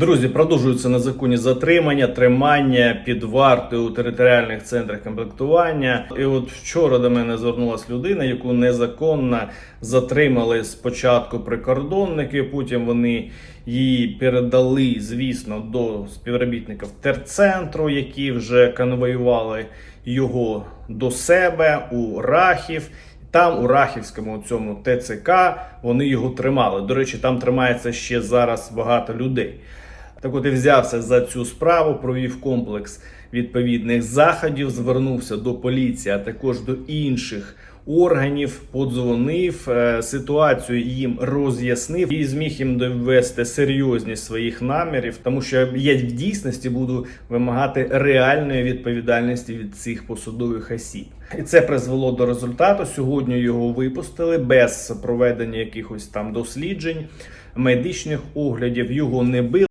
Друзі, продовжуються незаконні затримання, тримання під вартою у територіальних центрах комплектування. І от вчора до мене звернулася людина, яку незаконно затримали спочатку прикордонники, потім вони її передали, звісно, до співробітників терцентру, які вже конвоювали його до себе у Рахів. Там у Рахівському цьому ТЦК вони його тримали. До речі, там тримається ще зараз багато людей. Так от і взявся за цю справу, провів комплекс відповідних заходів, звернувся до поліції, а також до інших органів, подзвонив, е, ситуацію їм роз'яснив і зміг їм довести серйозність своїх намірів, тому що я в дійсності буду вимагати реальної відповідальності від цих посадових осіб. І це призвело до результату. Сьогодні його випустили без проведення якихось там досліджень, медичних оглядів. Його не били.